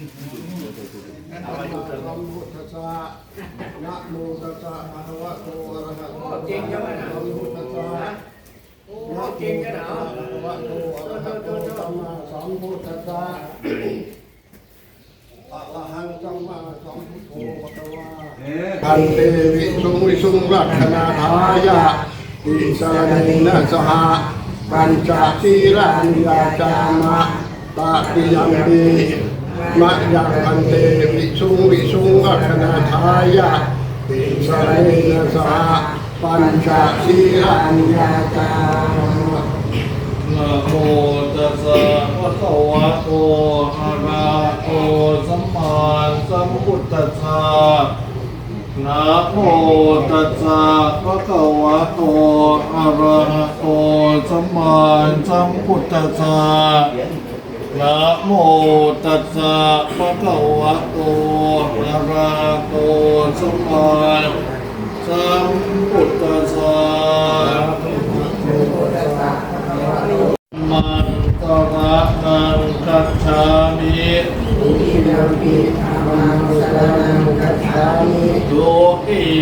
นะโมตัสสะนะโมตัสสะภะคะวะโตอะระหะโตสัมมาสัมพุทธัสสะนะโมตัสสะภะคะวะโตอะระหะโตสัมมาสัมพุทธัสสะอะระหังสัมมาสัมพุทโธภะคะวะอันเตวิสุงวิสุงรักขณาทายะอิสรเนนะสหปัญจศีลานิยาจามะตาปิยังปี มะยังอันเตวิสุงวิสุงรักขณาทายะอิสรเนนะสหปัญจศีลานิยาจามะนะโมตัสสะภะคะวะโตอะระหะโตสัมมาสัมพุทธัสสะนะโมตัสสะภะคะวะโตอะระหะโตสัมมาสัมพุทธัสสะ นะโมตัสสะภะคะวะโตอะระหะโตสัมมา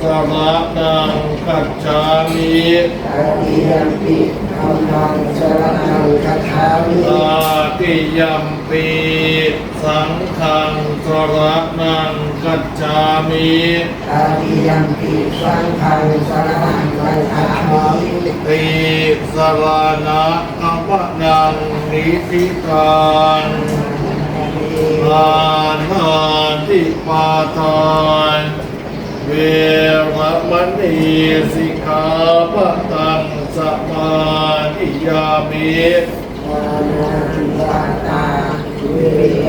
ตระนังกัจฉามิอาติยัมปีธัมมังสรนังกัจฉามิอาติยัมปีสังฆังสรนังกัจฉามิอาติยัมปิสังฆังสรณังคัจฉามิติสรณะอัปนังนิธิการ อานาติปาทานเวรมณีสิกขาปะตังสมาธิยามิปานาติปาตาเว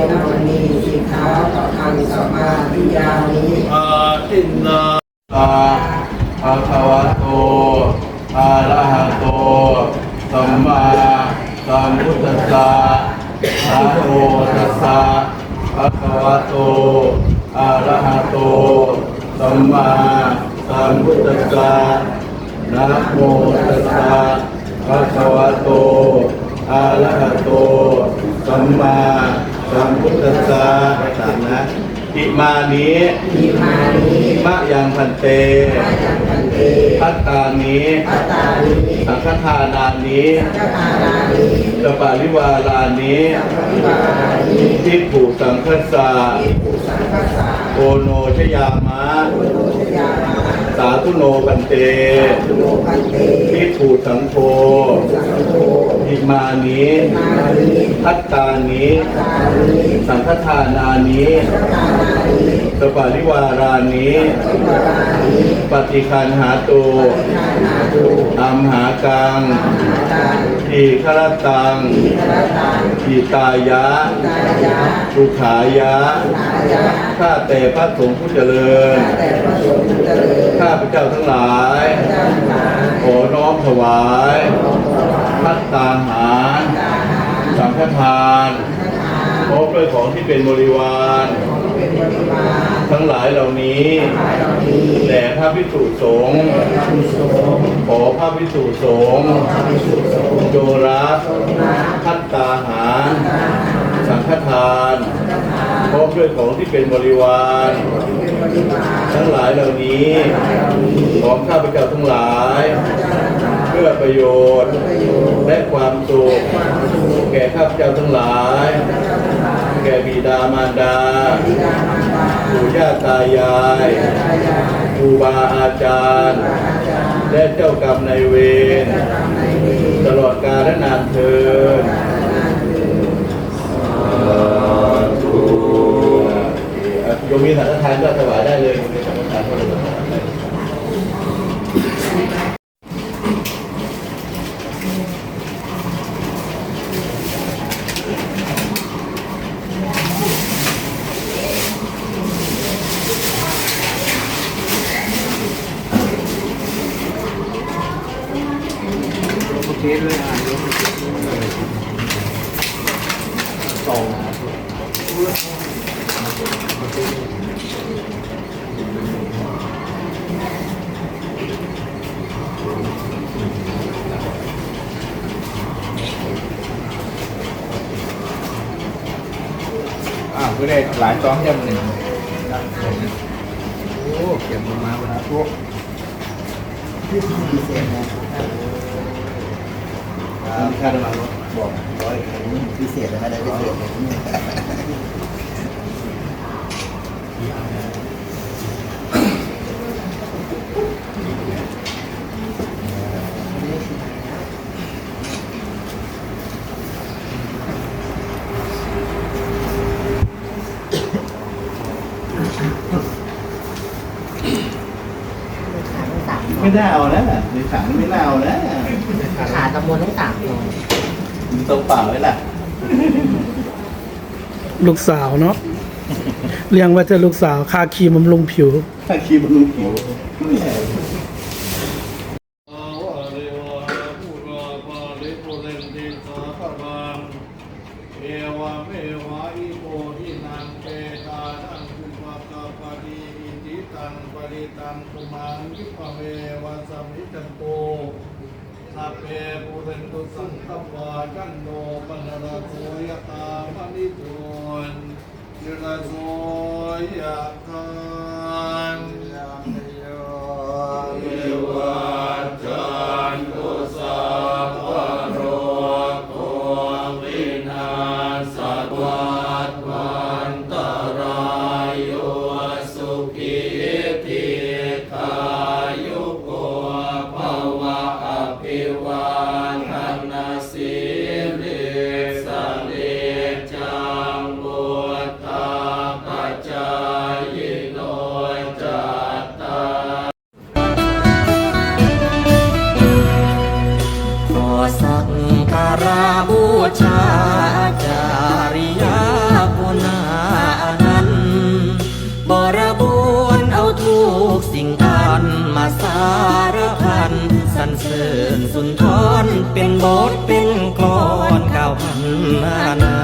รมณีสิกขาปะทังสมาธิยามิอาทินนาอะภะคะวะโตอะระหะโตสัมมาสัมพุทธัสสะนะโมตัสสะ ภะคะวะโตอะระหะโตสัมมาสัมพุทธัสสะนะโมตัสสะภะคะวะโตอะระหะโตสัมมาสัมพุทธัสสะนะ อิมานิอิมานิมะยังพันเตอายังพันเตพัตตานิปัตตานิสังฆทานานิกัตตานานิสปาริวารานิสัมปริวารานิทิฏฐุสังคสาอิปุสังคัสสะโอโนชยามะ สาธุโนพันเตตุโลพันเตทิฏฐุสังโฆสังโฆอิมานิมานิพัตตานิตานิสังฆทานานิกัตตานานิสปาริวารานิปริวารานิปฏิคันหาตุนานาตุอัมหากังอาตา ทีฆรตังอิทรตังทีตายะตายะสุขายะนายะ ข้าแต่พระสงฆ์ผู้เจริญ ข้าแต่พระสงฆ์ผู้เจริญข้าพระเจ้าทั้งหลายเจ้าทั้งหลาย ขอน้อมถวายพัตตาหารสังฆทานพร้อมด้วยของที่เป็นบริวาร เป็นบริวารทั้งหลายเหล่านี้แด่พระพิสุสงฆ์พระภิกษุสงฆ์ขอพระพิสุสงฆ์พระภิกษุสงฆ์โจรับพัตตาหารสังฆทานพร้อมด้วยของที่เป็นบริวาร ทั้งหลายเหล่านี้ของข้าพเจ้าทั้งหลาย เพื่อประโยชน์และความสุขแก่ข้าพเจ้าทั้งหลาย ก่บิดามารดาบิดามารดาปู่ย่าตายายตายายครูบาอาจารย์อาจารย์และเจ้ากรรมนายเวรเจ้ากรรมนายเวรตลอดกาลนานเทินโยมมีสังฆทานก็ถวายได้เลยโยมมีสังฆทานก็ถวายได้เลย ด้วย อะสองอ่าก็ได้หลายจ้องจำหนึ่งโอ้เก็บมาเวลาพวกพิเศษนะ ค่าน้ำมันรถบอกร้อยพิเศษนะได้พิเศษไม่ได้เอาแล้วในถังไม่ได้เอาแล้ว ขาตำบลทั้งสามตัวมีตัวเปล่าไว้ล่ะลูกสาวเนาะเรียงว่าจะลูกสาวคาครีมบำรุงผิว ถ้าคีบำรุงผิวอาวะเรวะปุราปาริปุเรนติสาคารังเอวะเมวะอิโกทินังเปตานังปริตังคุมังคิปเวสมิจันโต สัพเพปุเรนตุสังตปาจันโนปนรโสยตามณิโตนยระโสยตา ระบวนเอาทุกสิ่งอันมาสารพันสรรเสริญสุนทรเป็นบทเป็นกรอนเก้าพันนานา